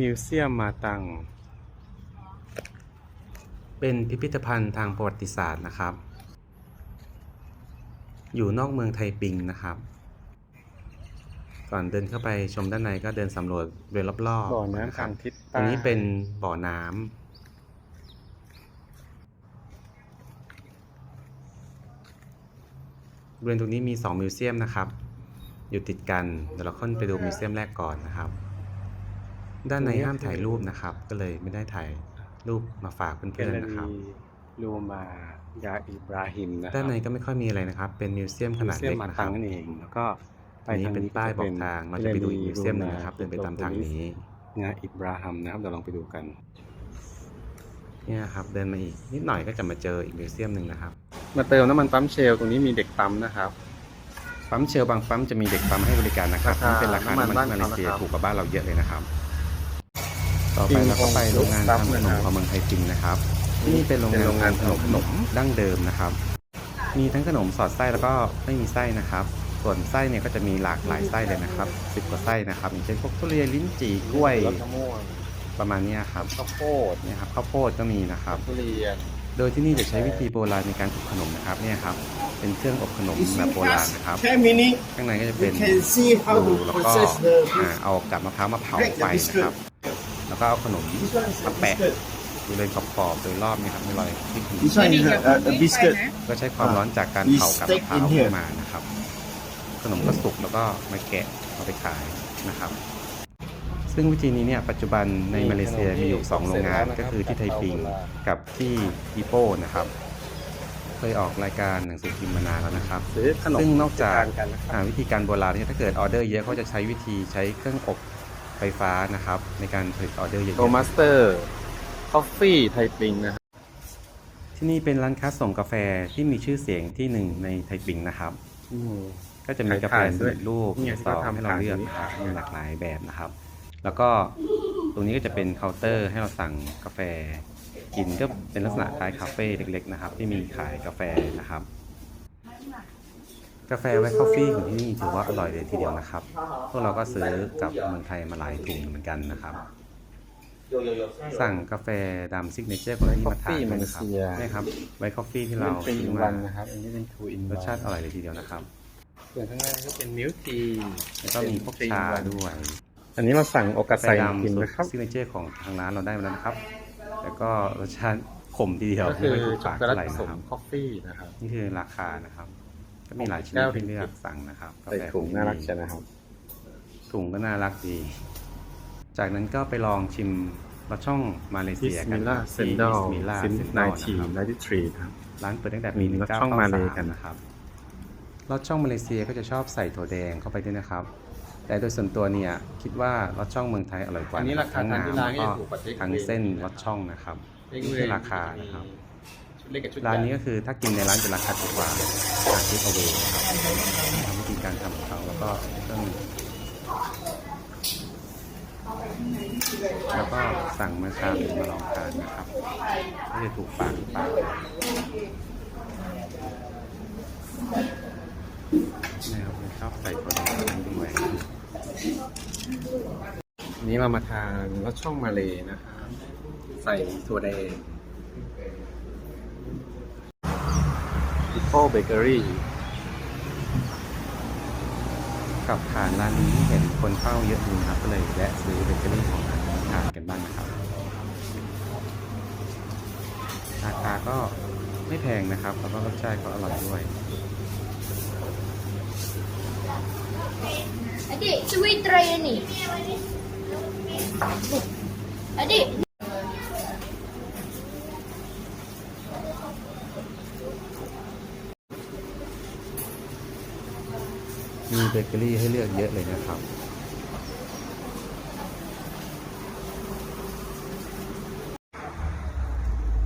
มิวเซียมมาตัง เป็นพิพิธภัณฑ์ทางประวัติศาสตร์นะครับ อยู่นอกเมืองไทปิงนะครับ ก่อนเดินเข้าไปชมด้านในก็เดินสำรวจโดยรอบๆบ่อน้ำะครัทางทิศตใต้รงนี้เป็นบ่อน้ำบริเวณตรงนี้มี 2 มิวเซียมนะครับ อยู่ติดกันเดี๋ยวเราขึ้นไปดูมิวเซียมแรกก่อนนะครับ ด้านในห้ามถ่ายรูปนะครับ ก็เลยไม่ได้ถ่ายรูปมาฝากแกเพื่อนลเลๆนะครับรีลูมายาอิบราฮิมนะครัด้านในก็ไม่ค่อยมีอะไรนะครับ เป็นมิวเซียมขนาดมิวเซียเล็มกมานะคตัรังบนั่นเองแล้วก็ไปอันนี้ทางเป็นนี้ป้ายบอกจะทางเราจะไปดูอีกมิวเซียมหนึ่งนะครับเดินไปตามทางนี้งาอิบราฮัมนะครับเดี๋ยวลองไปดูกันเนี่ยครับเดินมาอีกนิดหน่อยก็จะมาเจออีกมิวเซียมหนึ่งนะครับ มาเติมน้ำมันปั๊มเชลตรงนี้มีเด็กปั๊มนะครับปั๊มเชลบางปั๊มจะมีเด็กปั๊มให้บริการนะครับราคานี่เป็นราคาน้ำมันน้ำมันที่มาเลเซียบ้านเขานะครับถูกกว่าบ้านเราเยอะเลยนะครับ ต่อไปเราก็ไปโรงงานทำขนมของเมืองไทยจริงนะครับที่นี่เป็นโรงงานเป็นโรงงานทำขนมขนมดั้งเดิมนะครับ มีทั้งขนมสอดไส้แล้วก็ไม่มีไส้นะครับ ส่วนไส้เนี่ยก็จะมีหลากหลายไส้เลยนะครับสิบกว่าไส้นะครับอย่างเช่นพวกทุเรียนลิ้นจี่กล้วยรสมะม่วงประมาณเนี้ยครับข้าวโพดเนี่ยครับข้าวโพดก็มีนะครับทุเรียนโดยที่นี่จะใช้วิธีโบราณในการอบขนมนะครับเนี่ยครับเป็นเครื่องอบขนมแบบโบราณนะครับ10 minutes, ข้างในก็จะเป็น you can see how ดู to แล้วก็ process the อ่าเอากับมะพร้าวมาเผา break ไฟ the นะครับ biscuit. แล้วก็เอาขนม This one is a มาแปะ biscuit. บริเวณขอบๆโดยรอบนี่ครับไม่ลอยที่ขี This one is a, a, a biscuit. ก็ใช้ความร้อนจากการเผากับมะพร้าวขึ้นมานะครับ ขนมก็สุกแล้วก็มาแกะเอาไปขายนะครับ ซึ่งวิธีนี้เนี่ยปัจจุบันในมาเลเซียมีอยู่สองโรงงานก็คือที่ไทปิงกับที่อีโปนะครับ เคยออกรายการหนังสือพิมพ์มานานแล้วนะครับ ซื้อขนมซึ่งนอกจากทานกันนะครับอ่าวิธีการโบราณเนี่ยถ้าเกิดออเดอร์เยอะเขาจะใช้วิธีใช้เครื่องอบ ไฟฟ้านะครับ ในการผลิตออเดอร์เยอะโตมาสเตอร์คอฟฟี่ไทปิงนะครับๆที่นี่เป็นร้านค้าส่งกาแฟที่มีชื่อเสียงที่หนึ่งในไทปิงนะครับอืมก็จะมีกาแฟขายสำเร็จรูปเนี่ยซองที่เขาทำให้เราเลือกขายนะครับอยู่นี่มีหลากหลายแบบนะครับ แล้วก็ตรงนี้ก็จะเป็นเคาน์เตอร์ให้เราสั่งกาแฟกินก็เป็นลักษณะคล้ายคาเฟ่เล็กๆนะครับ ที่มีขายกาแฟนะครับ กาแฟไวท์คอฟฟี่ของที่นี่ถือว่าอร่อยเลยทีเดียวนะครับ พวกเราก็ซื้อกลับเมืองไทยมาหลายถุงเหมือนกันนะครับ สั่งกาแฟดำซิกเนเจอร์ของที่นี่มาทานด้วยนะครับ Coffee มาเลเซียนี่ครับไวท์คอฟฟี่ที่เราเราเป็นซื้อวัมานนะครับอันนี้เป็นทูอินรสชาติอร่อยเลยทีเดียวนะครับส่วนข้างหน้าก็เป็นมิลทีแล้วก็มีพวกชาด้วย อันนี้เราสั่งโอกาไฟไซดำกินสูตนะครับรซิกเนเจอร์ของทางร้านเราได้มาแล้วนะครับ แล้วก็รสชาติขมทีเดียวก็คือไม่ถูกช็อกปากโกแลเท่าตไหร่ผสนะมครับคอฟฟี่นะครับนี่คือราคานะครับ ก็มีหลายชนิแก้ดวให้เลือกสั่งนะครับกาใส่แฟถุงของน่ารักที่ใช่นะครับ ถุงก็น่ารักดี จากนั้นก็ไปลองชิมรสช่องมาเลบิเซียสกัมินลล่าครับเซนที่ดอล Bismillah ซิน Sendal ไนนะทีครับไนทีทรีครับร้านเปิดตั้งแต่ปีมีรสช่องมาเลกัน1993นะครับรสช่องมาเลเซียก็จะชอบใส่ถั่วแดงเข้าไปด้วยนะครับ แต่โดยส่วนตัวเนี่ยคิดว่ารสช่องเมืองไทยอร่อยกว่าอันนี้ราคาทั้งทางที่ร้านน้ำแล้วก็ก็ถูกกว่า Take ทั้ง Away เส้นรสช่องนะครับนี่คือราคานะครับชุด เล็กกับชุดใหญ่ร้านนี้ก็คือถ้ากินในร้านจะราคาถูกกว่าทางทิปเอาเวนะครับทำวิธีการทำของเขาแล้วก็เครื่องแล้วก็สั่งมาชามหนึ่งมาลองทานนะครับก็จะถูกปากปากนะครับผมชอบใส่ผลไม้ด้วยอันนี้เรามาทานรสช่องมาเลนะครับใส่ถั่วแดง พิโป้เบเกอรี่ขับผ่านร้านนี้เห็นคนเข้าเยอะดีนะครับก็เลยแวะซื้อเบเกอรี่ของร้านนี้ทานกันบ้างนะครับ ราคาก็ไม่แพงนะครับแล้วก็รสชาติก็อร่อยด้วย Adik, cuba try yang ni. Adik, บเกอรี่ให้เลือกเยอะเลยนะครับ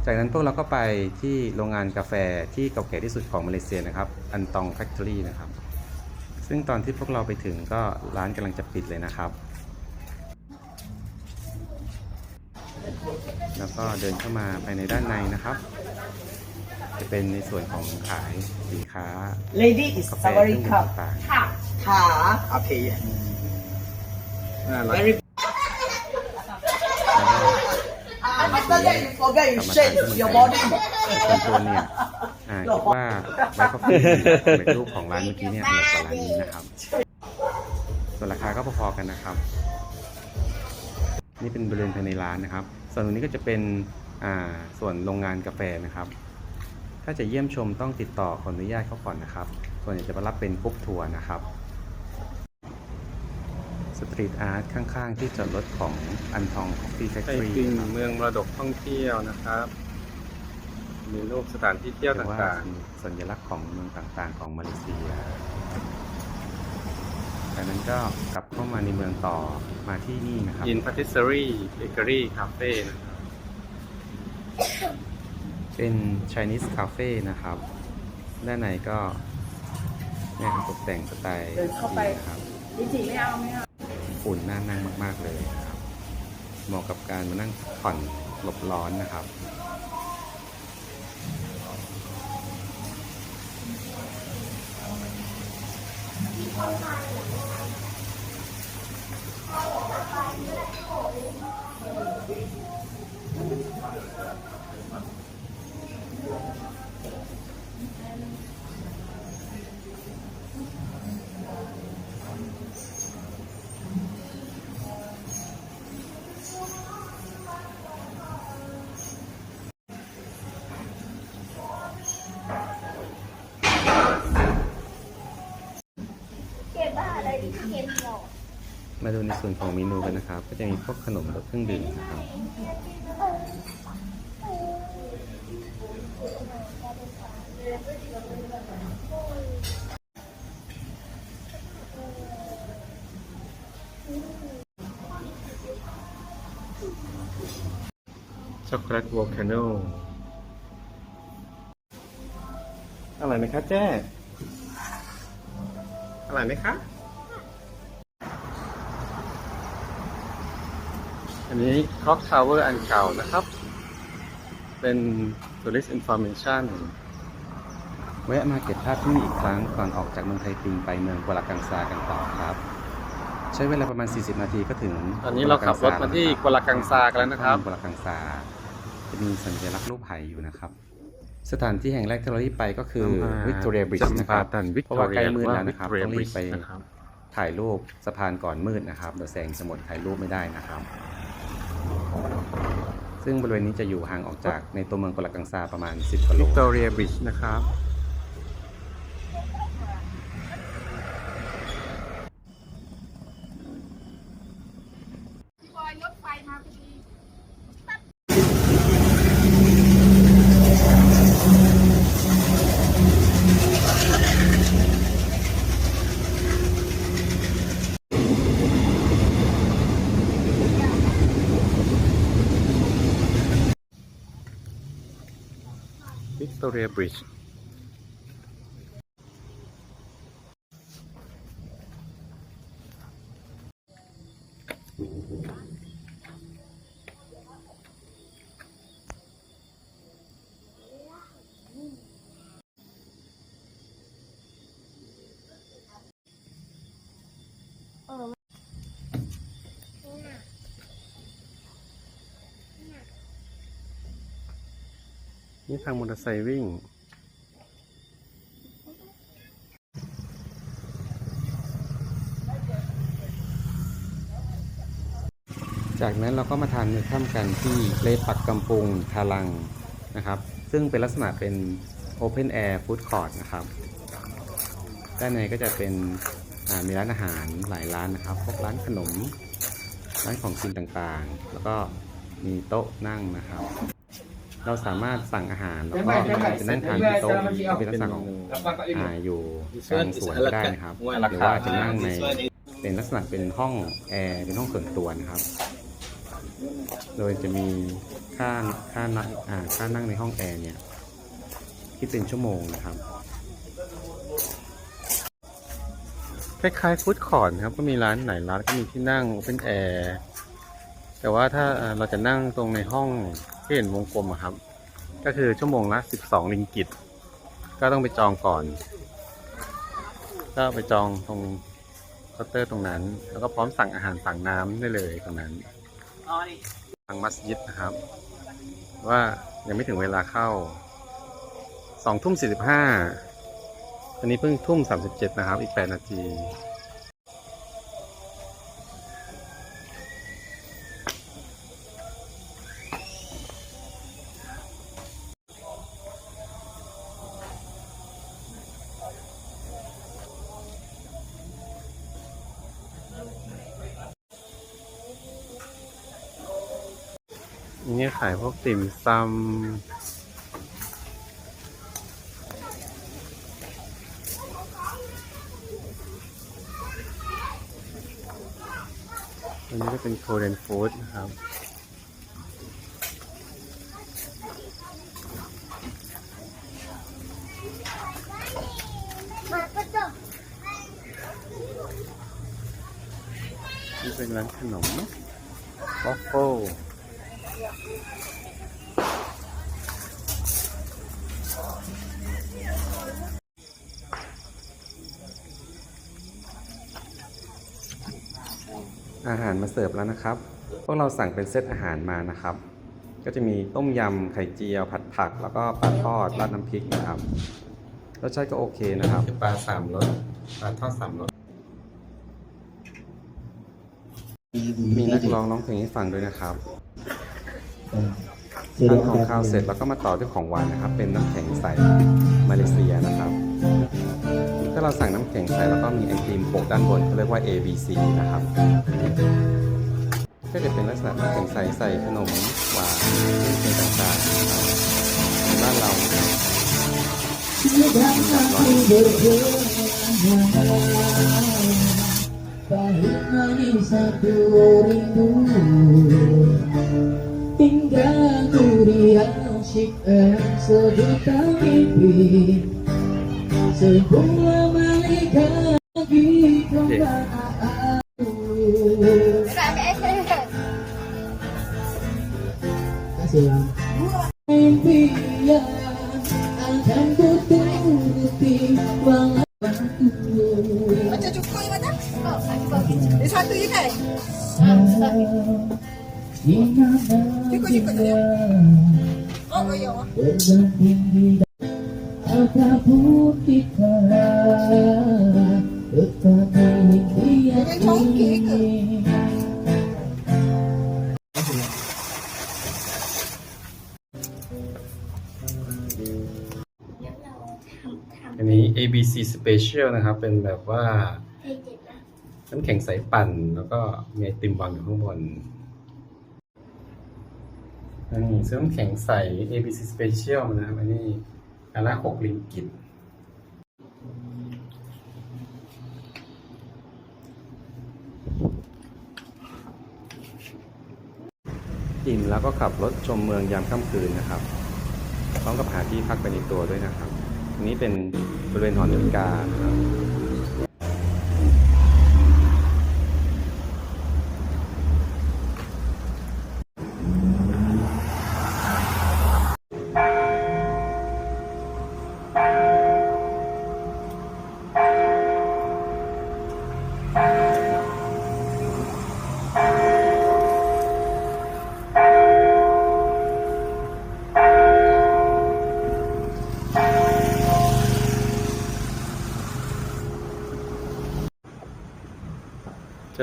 จากนั้นพวกเราก็ไปที่โรงงานกาแฟที่เก่าแก่ที่สุดของมาเลเซียนะครับ อันตองแฟคทอรี่นะครับ ซึ่งตอนที่พวกเราไปถึงก็ร้านกำลังจะปิดเลยนะครับ แล้วก็เดินเข้ามาภายในด้านในนะครับ จะเป็นในส่วนของขายสินค้า Lady is กาแฟเครื่องดื่มต่าง Ha. Okay. น่ารัก Very after that you forget กลั you บมาทาน shake ที่เมือง your ไท body. ยส่วนตัวเนี่ยอ่าคิดว่าไวท์คอฟฟี่สำเร็จรูปของร้านเมื่อกี้เนี่ยอร่อยกว่าร้านนี้นะครับ ส่วนราคาก็พอๆกันนะครับ นี่เป็นบริเวณภายในร้านนะครับ ส่วนตรงนี้ก็จะเป็นอ่าส่วนโรงงานกาแฟนะครับ ถ้าจะเยี่ยมชมต้องติดต่อขออนุญาตเขาก่อนนะครับ ส่วนใหญ่จะมารับเป็นกรุ๊ปทัวร์นะครับ สตรีทอาร์ตข้างๆ ที่จอดรถของอันทองคอฟฟี่แฟคไต้ทอรี่ปิงครับเมืองมรดกท่องเที่ยวนะครับ มีรูปสถานที่เที่ยวหรือว่าต่างเป็นสัญลักษณ์ของเมืองต่างๆ ของมาเลเซียจากนั้นก็กลับเข้ามาในเมืองต่อมาที่นี่นะครับ ๆยินพาติสเซอรี่เบเกอรี่คาเฟ่นะครับเป็น Chinese Cafe นะครับ ด้านในก็เนี่ยครับตกแต่งสไตล์จีนนะครับ อุ่นน่านั่งมาก ๆ เลยครับ เหมาะกับการมานั่งผ่อนหลบร้อนนะครับเมาดูในส่วนของเมนูกันนะครับ ก็จะมีพวกขนมและเครื่องดื่มนะครับช็อกโกแลตวอลคาโนอร่อยไหมคะแจ้อร่อยไหมคะ อันนี้คล็อกทาวเวอร์อันเก่านะครับ เป็น tourist information แวะมาเก็บภาพที่นี่อีกครั้งก่อนออกจากเมืองไทปิงไปเมืองกัวลากังซากันต่อครับ ใช้เวลาประมาณ 40 นาทีก็ถึงตอนนี้เราขับรถมาที่กัวลากังซากันแล้วนะครับกัวลากังซา จะมีสัญลักษณ์รูปไหอยู่นะครับสถานที่แห่งแรกที่เรารีบไปก็คือวิกตอเรียบริดจ์นะครับจำปาตันเพราะว่าใกล้มืด Victoria แล้วนะครับ Victoria ต้องรีบไป Bridge นะครับถ่ายรูปสะพานก่อนมืดนะครับเดี๋ยวแสงจะหมดถ่ายรูปไม่ได้นะครับ ซึ่งบริเวณนี้จะอยู่ห่างออกจากในตัวเมืองกัวลากังซาประมาณ 10กิโล วิกตอเรียบริดจ์นะครับ วิกตอเรียบริดจ์ นี่ทางมอเตอร์ไซค์วิ่ง จากนั้นเราก็มาทานมื้อค่ำกันที่เลปักกำปุงทาลังนะครับ ซึ่งเป็นลักษณะเป็น Open Air Food Court นะครับ ด้านในก็จะเป็นมีร้านอาหารหลายร้านนะครับ พวกร้านขนม ร้านของกินต่างๆ แล้วก็มีโต๊ะนั่งนะครับ เราสามารถสั่งอาหารแล้วก็จะนั่งทานที่โต๊ะที่เป็นลักษณะของอ่าอยู่กลางสวนก็ได้นะครับหรือว่าจะนั่งในเป็นลักษณะเป็นห้องแอร์เป็นห้องส่วนตัวนะครับ โดยจะมีค่าค่านั่งอ่าค่านั่งในห้องแอร์เนี่ยคิดเป็นชั่วโมงนะครับคล้ายๆฟู้ดคอร์ทครับก็มีร้านไหนร้านก็มีที่นั่งเป็นแอร์แต่ว่าถ้าเอ่อเราจะนั่งตรงในห้อง ที่เห็นวงกลมอะครับ ก็คือชั่วโมงละ12ลิงกิต ก็ต้องไปจองก่อน ก็ไปจองตรงเคาน์เตอร์ตรงนั้น แล้วก็พร้อมสั่งอาหารสั่งน้ำได้เลยตรงนั้นทางมัสยิดนะครับ ว่ายังไม่ถึงเวลาเข้าสองทุ่มสี่สิบห้าตอนนี้เพิ่งทุ่มสามสิบเจ็ดนะครับ อีกแปดนาที นี่ขายพวก ติ่มซำอันนี้ก็เป็นโคเรนฟู้ดนะครับมาก็จบนี่เป็นร้านขนมวอฟเฟิล อาหารมาเสิร์ฟแล้วนะครับ พวกเราสั่งเป็นเซตอาหารมานะครับ ก็จะมีต้มยำไข่เจียว ผัดผัก แล้วก็ปลาทอดราดน้ำพริกนะครับ รสชาติก็โอเคนะครับ ปลาสามรส ปลาทอดสามรส มีนักร้องร้องเพลงให้ฟังด้วยนะครับทานของข้าวเสร็จแล้วก็มาต่อด้วยของหวานนะครับ เป็นน้ำแข็งใสมาเลเซียนะครับถ้าเราสั่งน้ำแข็งใส่แล้วก็มีไอติมโปกด้านบนเขาเรียกว่า ABC นะครับก็จะเป็นลักษณะน้ำแข็งใสใส่ขนมหวานเครื่องต่างๆนะครับบ้านเราจัราชิอ็สดี Según Kasi lang. Satu je kan? Ikut-ikut dia. Oh, ya. อันนี้ ABC Special นะครับ เป็นแบบว่าน้ำแข็งใสปั่น แล้วก็มีไอติมวางอยู่ข้างบนอันนี้ซื้อน้ำแข็งใส ABC Special นะครับอันนี้อันละหกลิงกิตอิ่มแล้วก็ขับรถชมเมืองยามค่ำคืนนะครับ พร้อมกับหาที่พักไปในตัวด้วยนะครับ นี้เป็นบริเวณหอนาฬิกาครับ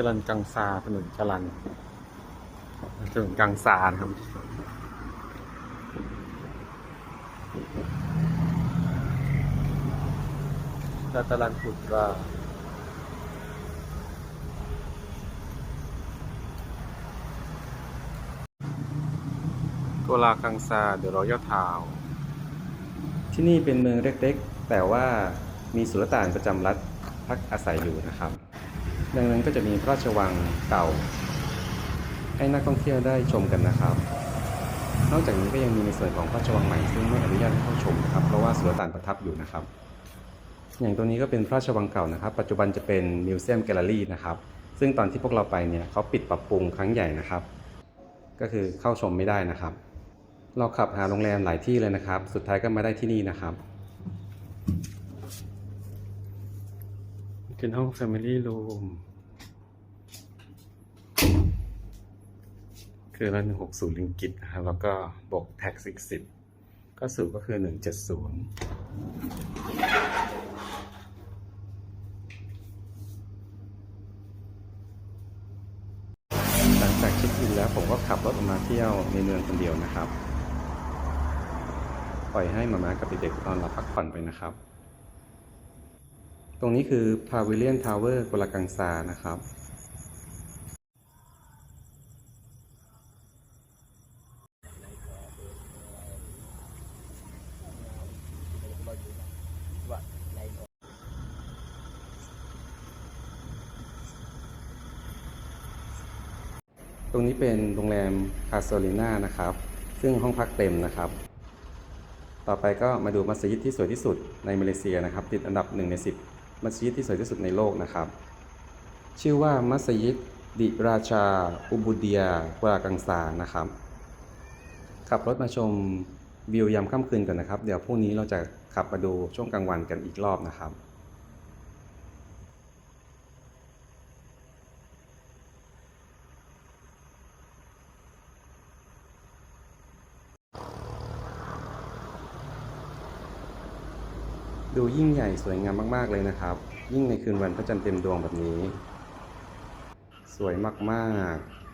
จรันกังซาถนนจรันถนนกังซานครับดาตาลันพุตรากัวลากังซาเดอะรอยัลทาวที่นี่เป็นเมืองเล็กๆ แต่ว่ามีสุลต่านประจำรัฐพักอาศัยอยู่นะครับ ดังนั้นก็จะมีพระราชวังเก่า ให้นักท่องเที่ยวได้ชมกันนะครับ นอกจากนี้ก็ยังมีในส่วนของพระราชวังใหม่ซึ่งไม่อนุญาตให้เข้าชมนะครับ เพราะว่าสุลต่านประทับอยู่นะครับ อย่างตัวนี้ก็เป็นพระราชวังเก่านะครับ ปัจจุบันจะเป็นมิวเซียมแกลเลอรี่นะครับ ซึ่งตอนที่พวกเราไปเนี่ยเขาปิดปรับปรุงครั้งใหญ่นะครับ ก็คือเข้าชมไม่ได้นะครับ เราขับหาโรงแรมหลายที่เลยนะครับ สุดท้ายก็มาได้ที่นี่นะครับ เป็นห้อง Family Room คือละหนึ่งหกศูนย์ลิงกิตนะครับแล้วก็บวกแท็กซิกสิบก็สรุปก็คือหนึ่งเจ็ดศูนย์หลังจากเช็คอินแล้วผมก็ขับรถออกมาเที่ยวในเมืองคนเดียวนะครับ ปล่อยให้มาม่ากับเด็กๆนอนหลับพักผ่อนไปนะครับ ตรงนี้คือ Pavilion Tower กุลากังซานะครับตรงนี้เป็นโรงแรมคาโซลิน่านะครับ ซึ่งห้องพักเต็มนะครับ ต่อไปก็มาดูมัสยิดที่สวยที่สุดในมาเลเซียนะครับ ติดอันดับ 1 ใน 10 มัสยิดที่สวยที่สุดในโลกนะครับ ชื่อว่ามัสยิดดิราชา อุบุเดียกัวลากังซานะครับ ขับรถมาชมวิวยามค่ำคืนก่อนนะครับ เดี๋ยวพรุ่งนี้เราจะขับมาดูช่วงกลางวันกันอีกรอบนะครับ ดูยิ่งใหญ่สวยงามมากๆเลยนะครับ ยิ่งในคืนวันพระจันทร์เต็มดวงแบบนี้ สวยมากๆ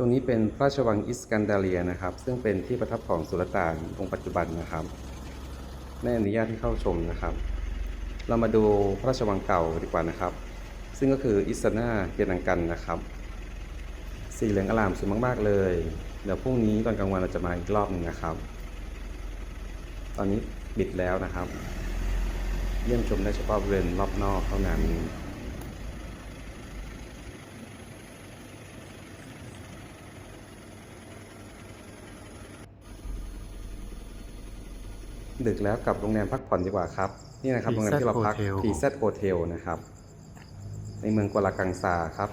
รงนี้เป็นพระราชวังอิสกันดาเลียนะครับ ซึ่งเป็นที่ประทับของสุลต่านองค์ปัจจุบันนะครับไม่อนุญาตให้เข้าชมนะครับ เรามาดูพระราชวังเก่าดีกว่านะครับ ซึ่งก็คืออิสนาเกียนังกันนะครับ สีเหลืองอลามสวยมาก ๆ เลย เดี๋ยวพรุ่งนี้ตอนกลางวันเราจะมาอีกรอบหนึ่งนะครับ ตอนนี้ปิดแล้วนะครับ เยี่ยมชมได้เฉพาะบริเวณรอบนอกเท่านั้น ดึกแล้วกลับโรงแรมพักผ่อนดีกว่าครับ นี่นะครับโรงแรมที่เราพัก PZ PZ Hotel นะครับ ในเมืองกัวลากังซาครับ